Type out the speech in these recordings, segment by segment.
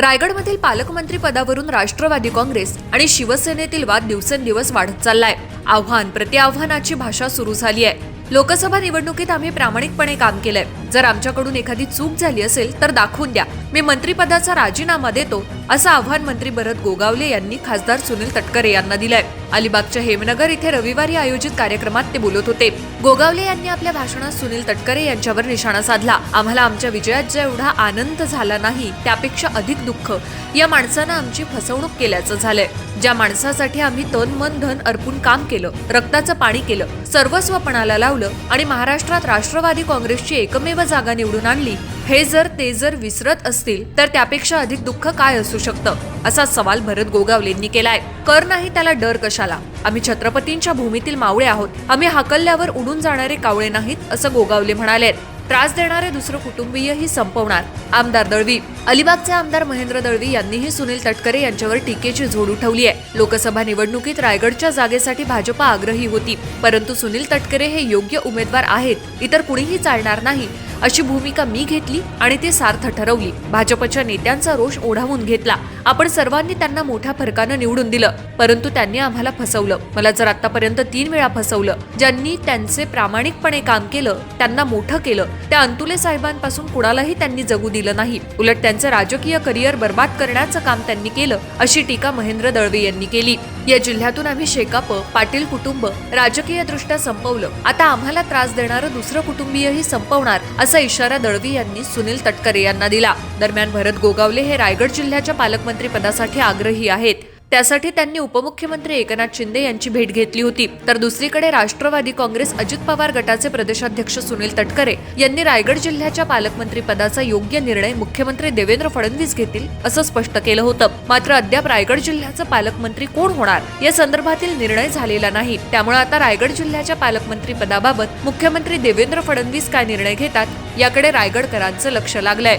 रायगडमधील पालकमंत्री पदावरून राष्ट्रवादी काँग्रेस आणि शिवसेनेतील वाद दिवसेंदिवस वाढत चाललाय. आव्हान प्रति आव्हानाची भाषा सुरू झाली आहे. लोकसभा निवडणुकीत आम्ही प्रामाणिकपणे काम केलंय. जर आमच्याकडून एखादी चूक झाली असेल तर दाखवून द्या. मी मंत्रिपदाचा राजीनामा देतो असं आव्हान मंत्री भरत गोगावले यांनी खासदार सुनील तटकरे यांना दिलंय. अलिबागच्या हेमनगर इथे रविवारी आयोजित कार्यक्रमात ते बोलत होते. गोगावले यांनी आपल्या भाषणात सुनील तटकरे यांच्यावर निशाणा साधला. आम्हाला आमच्या विजयात जेवढा आनंद झाला नाही त्यापेक्षा अधिक दुःख. या माणसानं आमची फसवणूक केल्याचं झालंय. ज्या माणसासाठी आम्ही तन मन धन अर्पून काम केलं रक्ताचं पाणी केलं सर्वस्व पणाला लावलं आणि महाराष्ट्रात राष्ट्रवादी काँग्रेसची एकमेव जागा निवडून आणली. हे जर ते जर विसरत असतील तर त्यापेक्षा अधिक दुःख काय असू शकतं? असा सवाल भरत गोगावलेंनी केलाय. कर नाही त्याला डर कशाला? आम्ही छत्रपतींच्या भूमीतील मावळे आहोत. आम्ही हाकलल्यावर उडून जाणारे कावळे नाहीत असं गोगावले म्हणाले त्रास देणारे दुसरं कुटुंबीयही संपवणार आमदार दळवी. अलिबागचे आमदार महेंद्र दळवी यांनीही सुनील तटकरे यांच्यावर टीकेची झोड उठवली आहे. लोकसभा निवडणुकीत रायगडच्या जागेसाठी भाजपा आग्रही होती परंतु सुनील तटकरे हे योग्य उमेदवार आहेत इतर कुणीही चालणार नाही. अशी भूमिका मी घेतली आणि ती सार्थ ठरवली. भाजपच्या नेत्यांचा रोष ओढावून घेतला. आपण सर्वांनी त्यांना मोठ्या फरकानं निवडून दिलं परंतु त्यांनी आम्हाला फसवलं. मला जर आतापर्यंत तीन वेळा फसवलं ज्यांनी त्यांचे प्रामाणिकपणे काम केलं त्यांना मोठं केलं त्या अंतुले साहेबांपासून कुणालाही त्यांनी जगू दिलं नाही. उलट त्यांचं राजकीय करिअर बर्बाद करण्याचं काम त्यांनी केलं अशी टीका महेंद्र दळवे यांनी केली. या जिल्ह्यातून आम्ही शेकाप पाटील कुटुंब राजकीय दृष्ट्या संपवलं. आता आम्हाला त्रास देणारं दुसरं कुटुंबीयही संपवणार असा इशारा दळवी यांनी सुनील तटकरे यांना दिला. दरम्यान भरत गोगावले हे रायगड जिल्ह्याच्या पालकमंत्री पदासाठी आग्रही आहेत. त्यासाठी त्यांनी उपमुख्यमंत्री एकनाथ शिंदे यांची भेट घेतली होती. तर दुसरीकडे राष्ट्रवादी काँग्रेस अजित पवार गटाचे प्रदेशाध्यक्ष सुनील तटकरे यांनी रायगड जिल्ह्याच्या पालकमंत्री पदाचा योग्य निर्णय मुख्यमंत्री देवेंद्र फडणवीस घेतील असं स्पष्ट केलं होतं. मात्र अद्याप रायगड जिल्ह्याचं पालकमंत्री कोण होणार? या संदर्भातील निर्णय झालेला नाही. त्यामुळे आता रायगड जिल्ह्याच्या पालकमंत्री पदाबाबत मुख्यमंत्री देवेंद्र फडणवीस काय निर्णय घेतात याकडे रायगडकरांचं लक्ष लागलंय.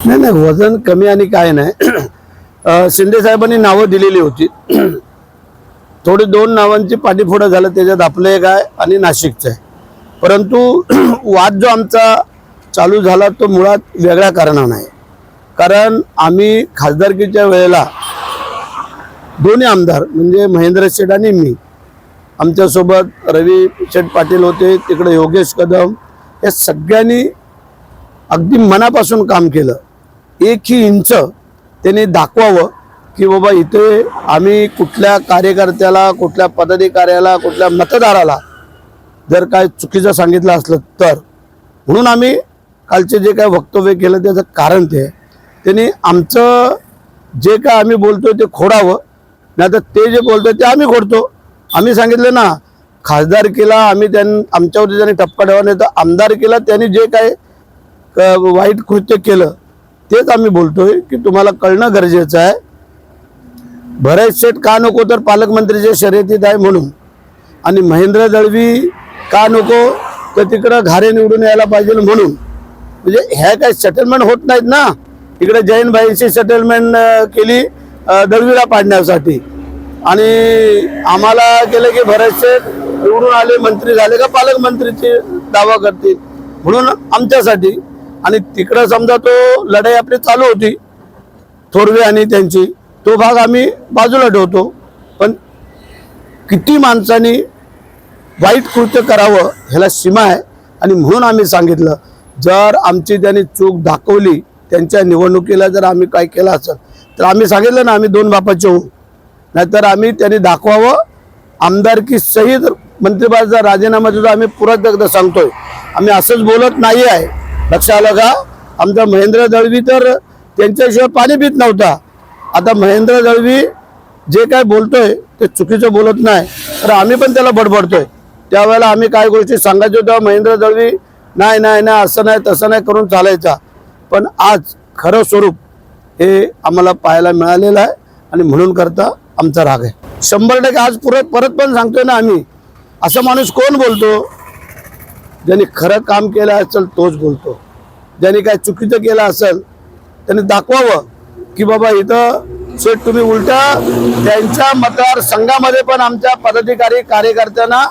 नाही नाही वजन कमी आणि काय नाही. शिंदे साहेबांनी नावं दिलेली होती. थोडी दोन नावांची पाठीफोडं झालं त्याच्यात आपलं एक आहे आणि नाशिकचं आहे. परंतु वाद जो आमचा चालू झाला तो मुळात वेगळ्या कारणानं आहे. कारण आम्ही खासदारकीच्या वेळेला दोन्ही आमदार म्हणजे महेंद्र शेठ आणि मी आमच्यासोबत रवी शेठ पाटील होते तिकडे योगेश कदम या सगळ्यांनी अगदी मनापासून काम केलं. एकही इंच त्यांनी दाखवावं की बाबा इथे आम्ही कुठल्या कार्यकर्त्याला कुठल्या पदाधिकाऱ्याला कुठल्या मतदाराला जर काय चुकीचं सांगितलं असलं तर. म्हणून आम्ही कालचे जे काय वक्तव्य केलं त्याचं कारण ते. त्यांनी आमचं जे काय आम्ही बोलतोय ते खोडावं. नाही तर ते जे बोलतोय ते आम्ही खोडतो. आम्ही सांगितलं ना खासदारकीला आम्ही त्यां आमच्यावरती त्यांनी टप्पा ठेवा नाही तर आमदारकीला त्यांनी जे काय क- वाईट कृत्य केलं तेच आम्ही बोलतोय की तुम्हाला कळणं गरजेचं आहे. भरत शेठ का नको तर पालकमंत्रीच्या शर्यतीत आहे म्हणून. आणि महेंद्र दळवी का नको तर तिकडं घारे निवडून यायला पाहिजे म्हणून. म्हणजे ह्या काय सेटलमेंट होत नाहीत ना. इकडे जैनबाईंची सेटलमेंट केली दळवीला पाडण्यासाठी. आणि आम्हाला केलं की भरत शेठ निवडून आले मंत्री झाले का पालकमंत्रीची दावा करतील. म्हणून आमच्यासाठी आणि तिकडं समजा तो लढाई आपली चालू होती थोरवे आणि त्यांची तो भाग आम्ही बाजूला ठेवतो. पण किती माणसांनी वाईट कृत्य करावं ह्याला सीमा आहे. आणि म्हणून आम्ही सांगितलं जर आमची त्यांनी चूक दाखवली त्यांच्या निवडणुकीला जर आम्ही काय केलं असेल तर आम्ही सांगितलं ना आम्ही दोन बापाचे होऊ. नाहीतर आम्ही त्यांनी दाखवावं. आमदारकी सहित मंत्रिपदाचा राजीनामा सुद्धा आम्ही पुरत एकदा सांगतोय. आम्ही असंच बोलत नाही आहे लक्ष आलं का आमचा महेंद्र दळवी तर त्यांच्याशिवाय पाणी पित नव्हता. आता महेंद्र दळवी जे काय बोलतोय ते चुकीचं बोलत नाही. तर आम्ही पण त्याला बडबडतोय. त्यावेळेला आम्ही काय गोष्टी सांगायचो तेव्हा महेंद्र दळवी नाही नाही नाही असं नाही तसं नाही करून चालायचा. पण आज खरं स्वरूप हे आम्हाला पाहायला मिळालेलं आहे आणि म्हणून करता आमचा राग आहे. शंभर टक्के आज पुरत परत पण सांगतोय ना आम्ही. असा माणूस कोण बोलतो? ज्यांनी खरं काम केलं असेल तोच बोलतो. ज्यांनी काय चुकीचं केलं असेल त्यांनी दाखवावं की बाबा इथं शेठ तुम्ही उलटा त्यांच्या मतदारसंघामध्ये पण आमच्या पदाधिकारी कार्यकर्त्यांना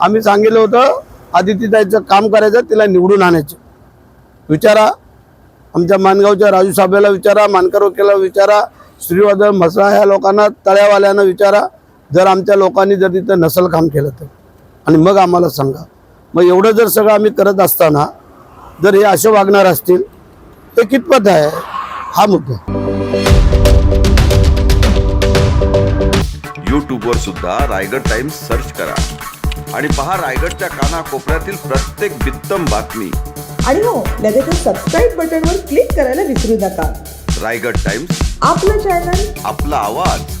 आम्ही सांगितलं होतं आदितीताईचं काम करायचं तिला निवडून आणायचं. विचारा. आमच्या मानगावच्या राजू साहेबाला विचारा मानकर वकिला विचारा श्रीवादळ म्हसळा ह्या लोकांना तळ्यावाल्यांना विचारा. जर आमच्या लोकांनी जर तिथं नसल काम केलं तर. आणि मग आम्हाला सांगा. मग एवढं जर सगळं आम्ही करत असताना जर हे असे वागणार असतील ते कितपत आहे? हा मुद्दा. यूट्यूबवर सुद्धा रायगड टाइम्स सर्च करा. आणि पहा रायगडच्या कानाकोपऱ्यातील प्रत्येक बित्तम बातमी. आणि हो लगेचच सबस्क्राईब बटनवर क्लिक करायला विसरू नका. रायगड टाइम्स आपलं चॅनल आपला आवाज.